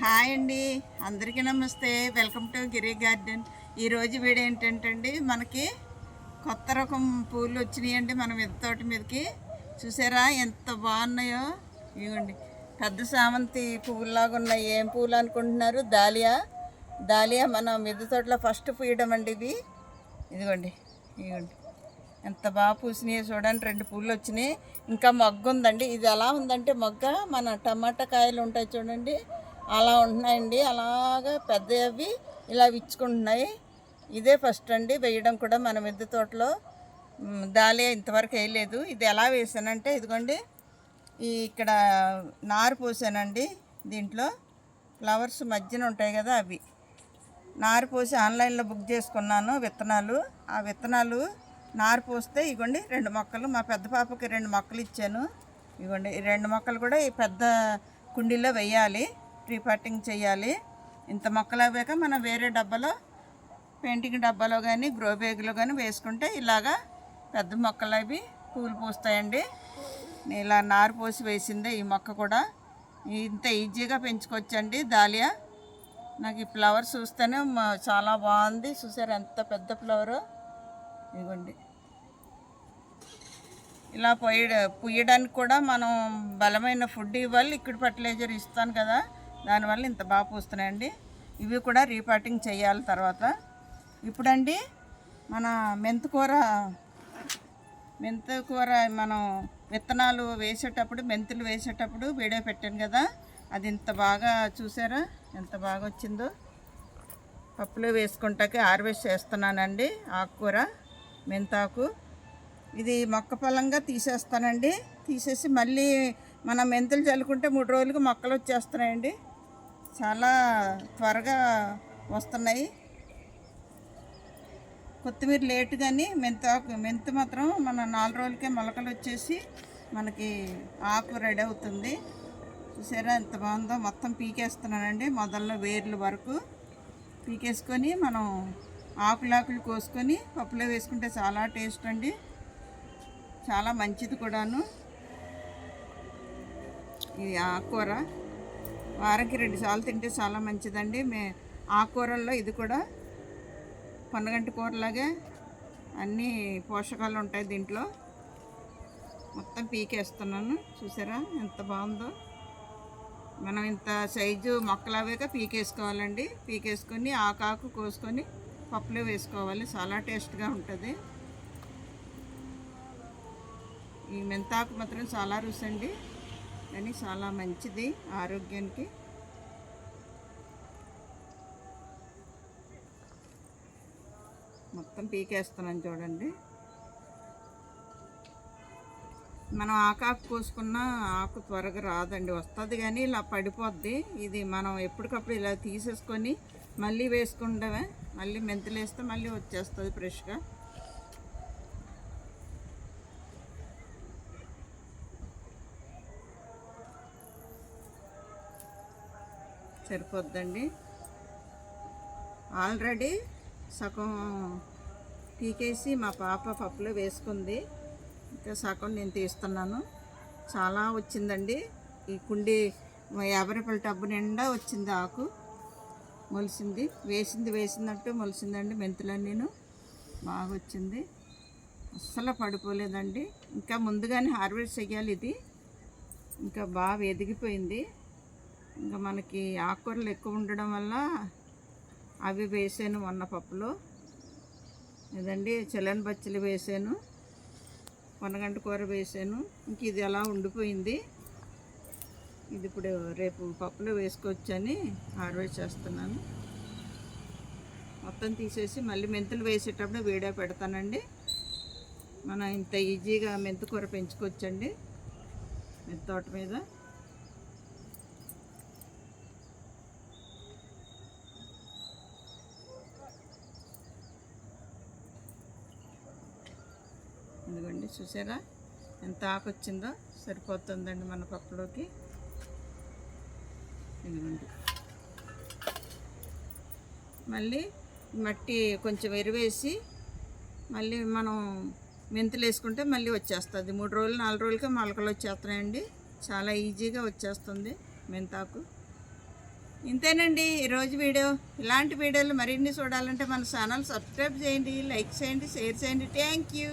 Hi అండి. అందరికీ నమస్తే. Welcome to Giri garden. ఈరోజు వీడు ఏంటంటే అండి మనకి కొత్త రకం పూలు వచ్చినాయండి మన మిద్ద తోట మీదకి. చూసారా ఎంత బాగున్నాయో? ఇవ్వండి పెద్ద సామంతి పువ్వులాగా ఉన్నాయి. ఏం పువ్వులు అనుకుంటున్నారు? దాలియా. దాలియా మన మిద్ద తోటలో ఫస్ట్ పూయడం అండి ఇవి ఇదిగోండి. ఇదిగోండి. ఎంత బాగా పూసినాయో చూడండి. రెండు పూలు వచ్చినాయి. ఇంకా మొగ్గ ఉందండి ఇది ఎలా ఉందంటే మొగ్గ మన టమాటా కాయలు ఉంటాయి చూడండి. అలా ఉంటున్నాయండి. అలాగా పెద్దవి ఇలా విచ్చుకుంటున్నాయి. ఇదే ఫస్ట్ అండి. వేయడం కూడా మన మిద్దె తోటలో. దాలియా ఇంతవరకు వేయలేదు. ఇది ఎలా వేసానంటే ఇదిగోండి. ఈ ఇక్కడ నారు పోసానండి దీంట్లో. ఫ్లవర్స్ మధ్యన ఉంటాయి కదా అవి. నారు పోసి ఆన్లైన్లో బుక్ చేసుకున్నాను విత్తనాలు. ఆ విత్తనాలు నారు పోస్తే ఇగోండి రెండు మొక్కలు. మా పెద్ద పాపకి రెండు మొక్కలు ఇచ్చాను. ఇగోండి ఈ రెండు మొక్కలు కూడా ఈ పెద్ద కుండీలో వేయాలి. ట్రీ చేయాలి. ఇంత మొక్కలు అవ్వాక మనం వేరే డబ్బాలో పెయింటింగ్ డబ్బాలో కానీ గ్రో బ్యాగ్లో కానీ వేసుకుంటే ఇలాగా పెద్ద మొక్కలు అవి పూలు పూస్తాయండి. ఇలా నారు పోసి వేసిందే ఈ మొక్క కూడా. ఇంత ఈజీగా పెంచుకోవచ్చండి దాలియా. నాకు ఈ ఫ్లవర్ చూస్తేనే చాలా బాగుంది. చూసారు ఎంత పెద్ద ఫ్లవరు? ఇదిగోండి. ఇలా పొయ్య పుయ్యడానికి కూడా మనం బలమైన ఫుడ్ ఇవ్వాలి. ఇక్కడ ఫర్టిలైజర్ ఇస్తాను కదా. దానివల్ల ఇంత బాగా పూస్తున్నాయండి. ఇవి కూడా రీపాటింగ్ చేయాలి తర్వాత. ఇప్పుడండి మన మెంతుకూర మెంతుకూర మనం విత్తనాలు వేసేటప్పుడు మెంతులు వేసేటప్పుడు వీడియో పెట్టాను కదా అది ఇంత బాగా చూసారా? ఎంత బాగా వచ్చిందో. పప్పులో వేసుకుంటాకి హార్వెస్ట్ చేస్తున్నానండి ఆకుకూర మెంతాకు. ఇది మొక్క పొలంగా తీసేస్తానండి. తీసేసి మళ్ళీ మనం మెంతులు చల్లుకుంటే మూడు రోజులకు మొక్కలు వచ్చేస్తున్నాయండి. చాలా త్వరగా వస్తున్నాయి. కొత్తిమీర లేట్ కానీ మెంతాకు మెంతు మాత్రం మన నాలుగు రోజులకే మొలకలు వచ్చేసి మనకి ఆకు రెడీ అవుతుంది. చూసారా ఎంత బాగుందో? మొత్తం పీకేస్తున్నానండి మొదల్లో వేర్లు వరకు. పీకేసుకొని మనం ఆకులాకులు కోసుకొని పప్పులో వేసుకుంటే చాలా టేస్ట్ అండి. చాలా మంచిది కూడాను. ఇది ఆకుకూర. వారానికి రెండు సార్లు తింటే చాలా మంచిదండి. మే ఆకుకూరల్లో ఇది కూడా పొన్నగంటి కూరలాగే అన్ని పోషకాలు ఉంటాయి దీంట్లో. మొత్తం పీకేస్తున్నాను. చూసారా ఎంత బాగుందో. మనం ఇంత సైజు మొక్కలు అవేక పీకేసుకోవాలండి. పీకేసుకొని ఆకాకు కోసుకొని పప్పులో వేసుకోవాలి. చాలా టేస్ట్గా ఉంటుంది. ఈ మెంతాకు మాత్రం చాలా రుచి అండి. కానీ చాలా మంచిది ఆరోగ్యానికి. మొత్తం పీకేస్తున్నాను చూడండి. మనం ఆకాకు కోసుకున్న ఆకు త్వరగా రాదండి. వస్తుంది కానీ ఇలా పడిపోద్ది. ఇది మనం ఎప్పటికప్పుడు ఇలా తీసేసుకొని మళ్ళీ వేసుకుంటామే. మళ్ళీ మెంతులు వేస్తే మళ్ళీ వచ్చేస్తుంది ఫ్రెష్గా. సరిపోద్దండి. ఆల్రెడీ సగం పీకేసి మా పాప పప్పులో వేసుకుంది. ఇంకా సగం నేను తీస్తున్నాను. చాలా వచ్చిందండి. ఈ కుండి యాభై రూపాయల టబ్బు నిండా వచ్చింది ఆకు. మొలిసింది. వేసింది వేసినట్టు మొలిసిందండి మెంతులన్నీను బాగా వచ్చింది. అస్సలు పడిపోలేదండి. ఇంకా ముందుగానే హార్వెస్ట్ చేయాలి ఇది. ఇంకా బాగా ఎదిగిపోయింది. ఇంకా మనకి ఆకుకూరలు ఎక్కువ ఉండడం వల్ల అవి వేసాను మొన్న పప్పులో. ఇదండి చిల్లన్ బచ్చలు వేసాను. పొనగంట కూర వేసాను. ఇంక ఇది అలా ఉండిపోయింది. ఇది ఇప్పుడు రేపు పప్పులో వేసుకోవచ్చని హార్వెస్ట్ చేస్తున్నాను. మొత్తం తీసేసి మళ్ళీ మెంతులు వేసేటప్పుడు వీడియో పెడతానండి. మనం ఇంత ఈజీగా మెంతు కూర పెంచుకోవచ్చండి. మెంతి తోట మీద ఇదిగోండి చూసారా? ఎంత ఆకు వచ్చిందో సరిపోతుందండి మన పప్పులోకి. ఇదిగోండి. మళ్ళీ మట్టి కొంచెం ఎరువేసి మళ్ళీ మనం మెంతులు వేసుకుంటే మళ్ళీ వచ్చేస్తుంది. మూడు రోజులు నాలుగు రోజులకే మొలకలు వచ్చేస్తున్నాయండి. చాలా ఈజీగా వచ్చేస్తుంది మెంతాకు. ఇంతేనండి ఈరోజు వీడియో. ఇలాంటి వీడియోలు మరిన్ని చూడాలంటే మన ఛానల్ సబ్స్క్రైబ్ చేయండి లైక్ చేయండి షేర్ చేయండి. Thank you.